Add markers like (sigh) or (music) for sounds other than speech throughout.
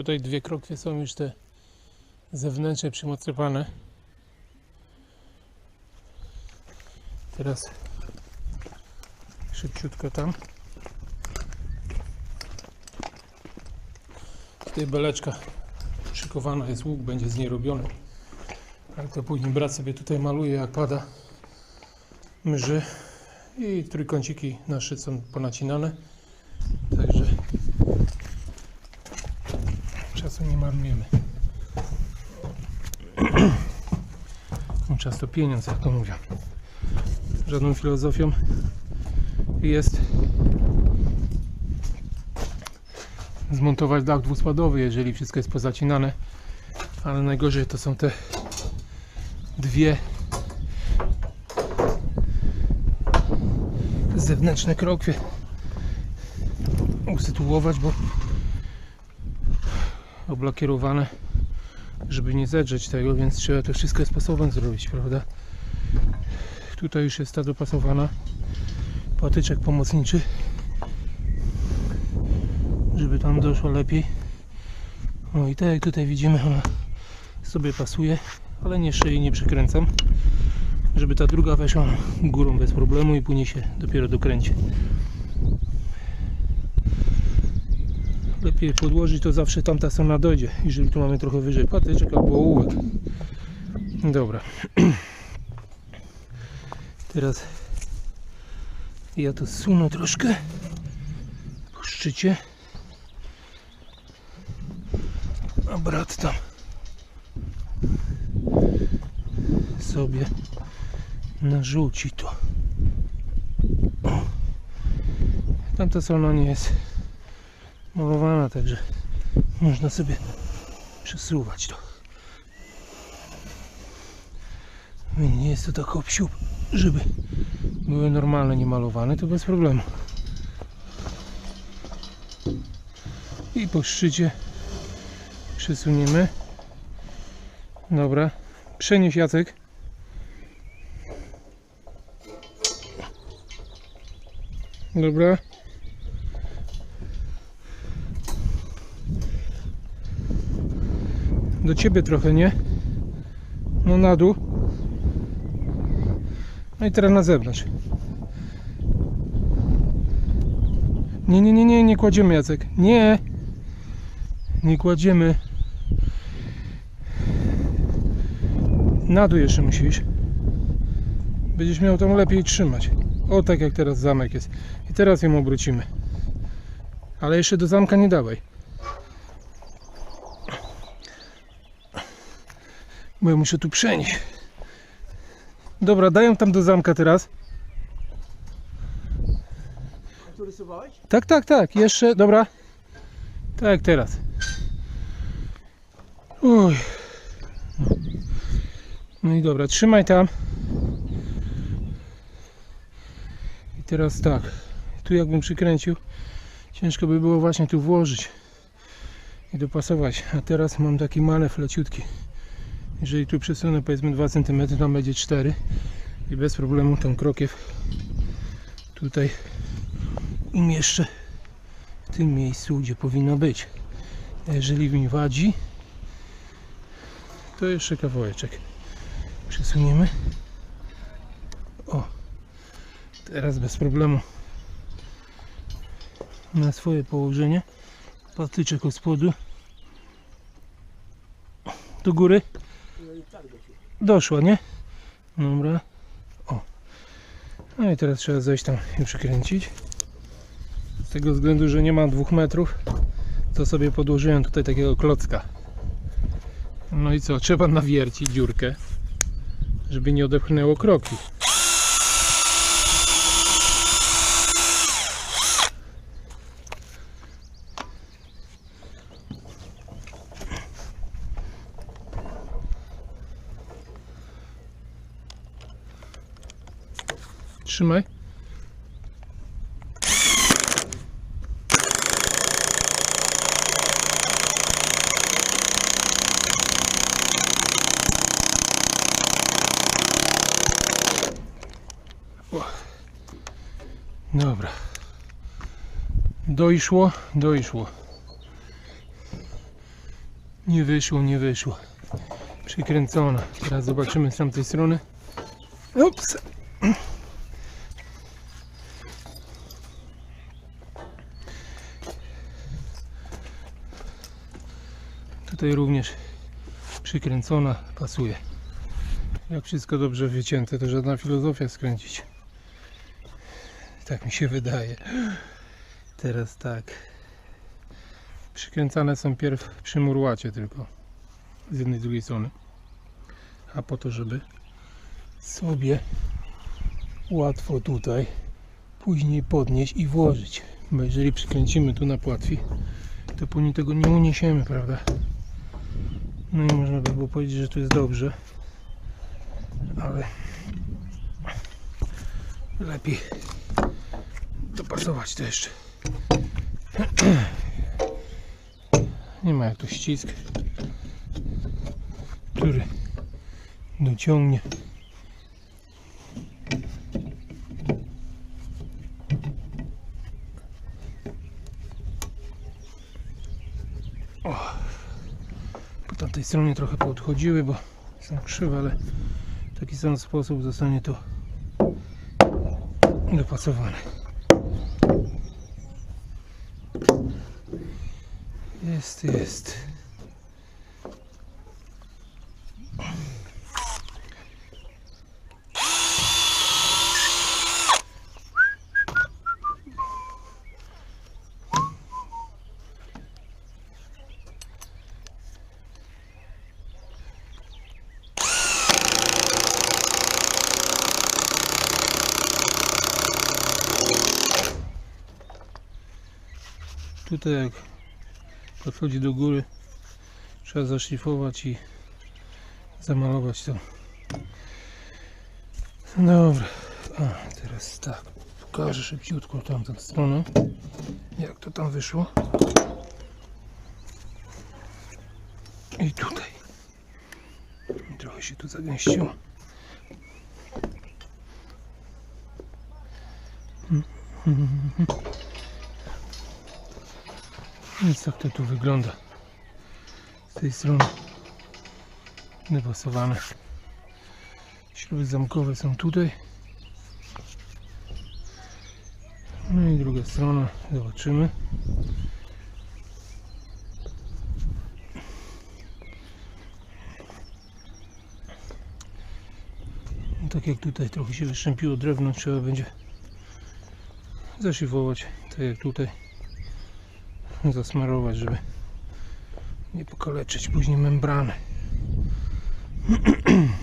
Tutaj dwie krokwie są już te zewnętrzne przymocowane. Teraz szybciutko tam. Tutaj beleczka szykowana jest łuk, będzie z niej robiony. Ale to później brat sobie tutaj maluje jak pada mrzy i trójkąciki nasze są ponacinane. Także czasu nie marnujemy. (clears throat) Czas to pieniądz, jak to mówią. Żadną filozofią jest zmontować dach dwuspadowy, jeżeli wszystko jest pozacinane. Ale najgorzej to są te dwie zewnętrzne krokwie usytuować, bo oblakierowane, żeby nie zedrzeć tego, więc trzeba to wszystko sposobem zrobić, prawda? Tutaj już jest ta dopasowana patyczek pomocniczy, żeby tam doszło lepiej. No i tak jak tutaj widzimy, ona sobie pasuje, ale nie szyi nie przykręcam, żeby ta druga weszła górą bez problemu i później się dopiero dokręci. Podłożyć, to zawsze tamta strona dojdzie, jeżeli tu mamy trochę wyżej patyczek albo ołówek. Dobra. Teraz ja to sunę troszkę po szczycie. A brat tam sobie narzuci to. Tamta strona nie jest malowana, także można sobie przesuwać to. Nie jest to tak obsiup, żeby były normalne, niemalowane, to bez problemu. I po szczycie przesuniemy. Dobra, przenieś Jacek. Dobra. Do ciebie trochę, nie? No na dół. No i teraz na zewnątrz. Nie, nie, nie, nie, nie kładziemy Jacek. Nie. Nie kładziemy. Na dół jeszcze musisz. Będziesz miał tam lepiej trzymać. O tak jak teraz zamek jest. I teraz ją obrócimy. Ale jeszcze do zamka nie dawaj. Bo ja muszę tu przenieść. Dobra, daję tam do zamka teraz. Tu rysowałeś? Tak, tak, tak. Jeszcze, dobra. Tak, teraz. Uj. No. i dobra, trzymaj tam. I teraz tak. Tu jakbym przykręcił, ciężko by było właśnie tu włożyć i dopasować. A teraz mam taki manewr leciutki. Jeżeli tu przesunę powiedzmy 2 cm, tam będzie 4 i bez problemu tą krokiew tutaj umieszczę w tym miejscu, gdzie powinno być. Jeżeli mi wadzi, to jeszcze kawałeczek przesuniemy. O, teraz bez problemu na swoje położenie. Patyczek od spodu do góry. I do ciebie. Doszło, nie? Dobra. O. No i teraz trzeba zejść tam i przykręcić. Z tego względu, że nie mam dwóch metrów, to sobie podłożyłem tutaj takiego klocka. No i co? Trzeba nawiercić dziurkę, żeby nie odepchnęło kroki. Trzymaj. Dobra. Dojszło, dojszło. Nie wyszło, nie wyszło. Przykręcona. Teraz zobaczymy z tamtej strony. Ups. Tutaj również przykręcona, pasuje. Jak wszystko dobrze wycięte, to żadna filozofia skręcić. Tak mi się wydaje. Teraz tak. Przykręcane są pierw przy murłacie tylko. Z jednej i drugiej strony. A po to, żeby sobie łatwo tutaj później podnieść i włożyć. Bo jeżeli przykręcimy tu na płatwi, to później tego nie uniesiemy, prawda? No i można by było powiedzieć, że to jest dobrze. Ale lepiej dopasować to jeszcze. Nie ma jak to ścisk, który dociągnie. O. Tamtej stronie trochę poodchodziły, bo są krzywe, ale w taki sam sposób zostanie to dopasowane. Jest, jest. Tutaj jak podchodzi do góry trzeba zaszlifować i zamalować to. Dobra, a teraz tak, pokażę szybciutko tamtą stronę, jak to tam wyszło. I tutaj. Trochę się tu zagęściło. Więc tak to tu wygląda. Z tej strony dopasowane. Śruby zamkowe są tutaj. No i druga strona. Zobaczymy. No Tak jak tutaj trochę się wyszczępiło drewno, trzeba będzie zaszyfować, tak jak tutaj (laughs) zasmarować, żeby nie pokaleczyć później membrany. (clears throat)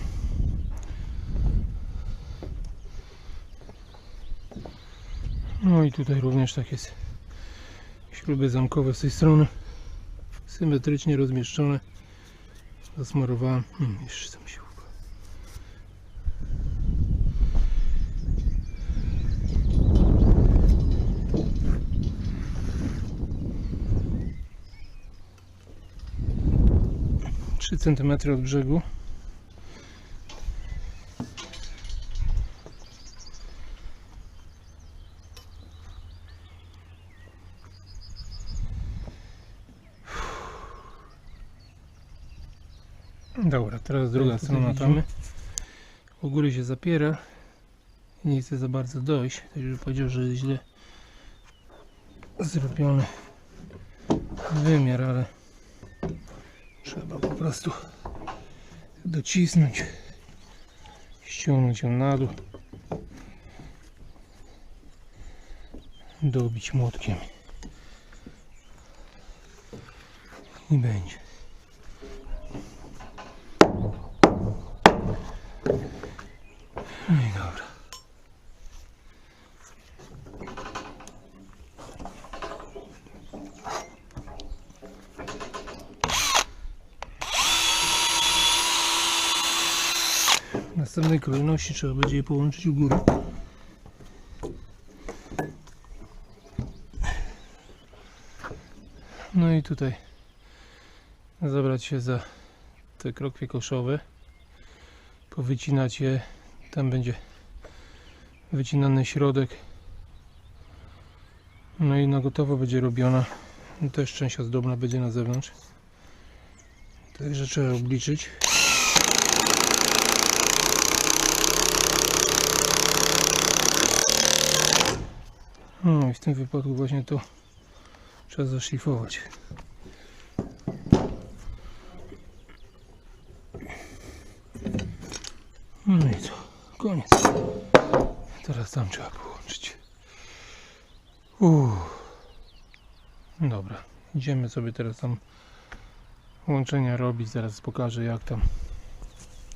No i tutaj również tak jest. Śruby zamkowe z tej strony symetrycznie rozmieszczone. Zasmarowałem. Hmm, jeszcze tam się centymetry od brzegu. Dobra, teraz druga strona tamy. U góry się zapiera. Nie chcę za bardzo dojść, także powiedział, że jest źle zrobiony wymiar, ale trzeba po prostu docisnąć, ściągnąć ją na dół, dobić młotkiem i będzie. W następnej kolejności trzeba będzie je połączyć u góry. No i tutaj zabrać się za te krokwie koszowe, powycinać je, tam będzie wycinany środek. No i na gotowo będzie robiona. Też część ozdobna będzie na zewnątrz. Także trzeba obliczyć. No i w tym wypadku właśnie to trzeba zaszlifować. No i co? Koniec. Teraz tam trzeba połączyć. Dobra, idziemy sobie teraz tam łączenia robić. Zaraz pokażę jak tam.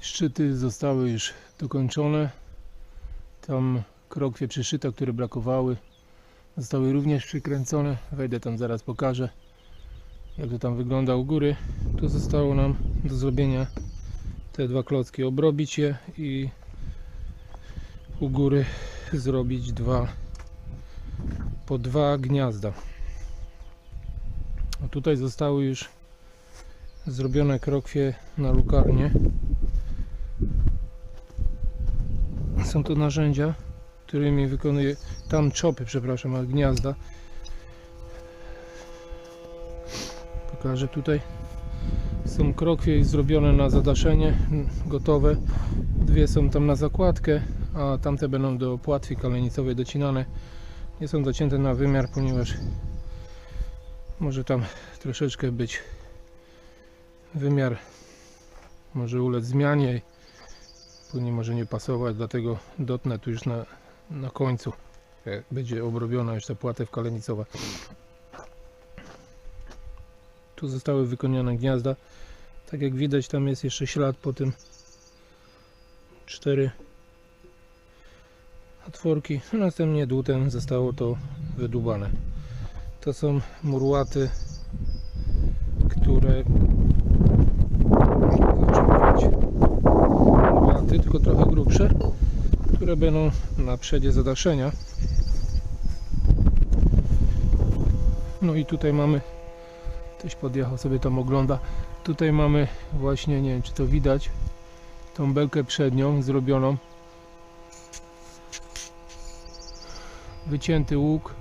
Szczyty zostały już dokończone. Tam krokwie przyszyte, które brakowały, zostały również przykręcone. Wejdę tam zaraz pokażę jak to tam wygląda u góry. Tu zostało nam do zrobienia te dwa klocki, obrobić je i u góry zrobić dwa po dwa gniazda. A tutaj zostały już zrobione krokwie na lukarnię. Są to narzędzia, którymi wykonuję tam czopy, przepraszam, a gniazda. Pokażę tutaj. Są krokwie zrobione na zadaszenie, n- gotowe. Dwie są tam na zakładkę, a tamte będą do płatwi kalenicowej docinane. Nie są docięte na wymiar, ponieważ może tam troszeczkę być wymiar może ulec zmianie później może nie pasować dlatego dotnę tu już na, na końcu jak będzie obrobiona ta płatew kalenicowa. Tu zostały wykonane gniazda. Tak jak widać tam jest jeszcze ślad po tym cztery otworki. Następnie dłutem zostało to wydubane to są murłaty które zaczepiać murłaty, tylko trochę grubsze które będą na przedzie zadaszenia. No i tutaj mamy ktoś podjechał sobie tam ogląda. Tutaj mamy właśnie nie wiem czy to widać tą belkę przednią zrobioną. Wycięty łuk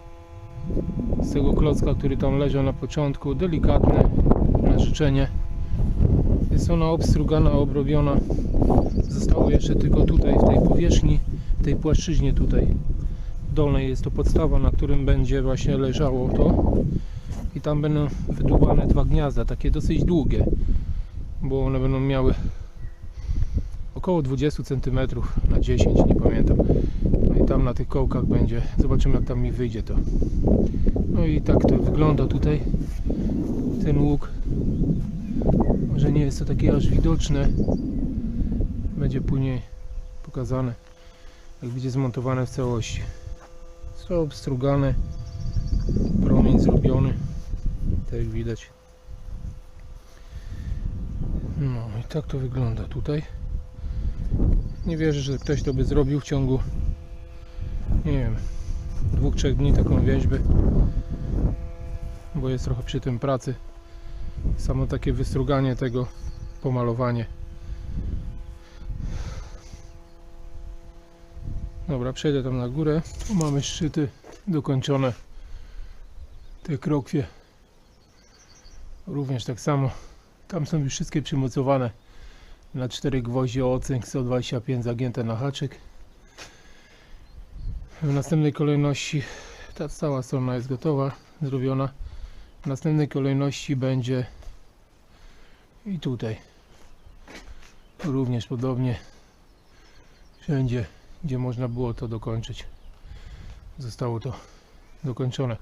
z tego klocka, który tam leżał na początku, delikatne na życzenie. Jest ona obstrugana, obrobiona. Zostało jeszcze tylko tutaj, w tej powierzchni, tej płaszczyźnie tutaj dolnej jest to podstawa, na którym będzie właśnie leżało to. I tam będą wydłubane dwa gniazda, takie dosyć długie, bo one będą miały około 20 cm na 10, nie pamiętam. No i tam na tych kołkach będzie, zobaczymy jak tam mi wyjdzie to. No i tak to wygląda tutaj ten łuk. Może nie jest to takie aż widoczne. Będzie później pokazane jak będzie zmontowane w całości. Są obstrugane, promień zrobiony, tak jak widać. No i tak to wygląda tutaj. Nie wierzę, że ktoś to by zrobił w ciągu nie wiem, dwóch, trzech dni taką wieźbę, bo jest trochę przy tym pracy. Samo takie wystruganie tego, pomalowanie. Dobra, przejdę tam na górę. Tu mamy szczyty dokończone. Te krokwie. Również tak samo. Tam są już wszystkie przymocowane na cztery gwoździe ocynk 125 zagięte na haczyk. W następnej kolejności ta cała strona jest gotowa, zrobiona. W następnej kolejności będzie i tutaj. Również podobnie wszędzie, gdzie można było to dokończyć. Zostało to dokończone.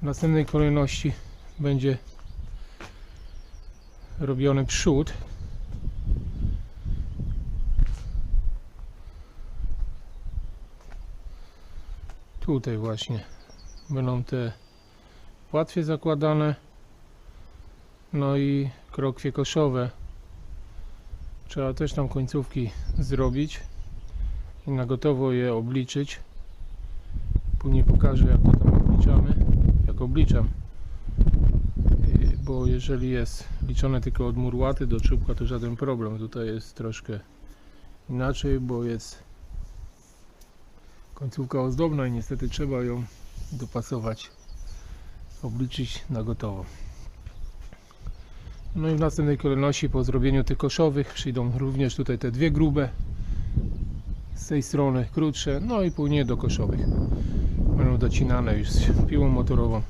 W następnej kolejności będzie robiony przód. Tutaj właśnie będą te płatwie zakładane. No i krokwie koszowe. Trzeba też tam końcówki zrobić i na gotowo je obliczyć. Później pokażę jak to tam obliczamy, jak obliczam. Yy, Bo jeżeli jest liczone tylko od murłaty do czubka to żaden problem. Tutaj jest troszkę inaczej, bo jest końcówka ozdobna i niestety trzeba ją dopasować, obliczyć na gotowo. No i w następnej kolejności po zrobieniu tych koszowych przyjdą również tutaj te dwie grube z tej strony krótsze, no i później do koszowych. Będą docinane już z piłą motorową.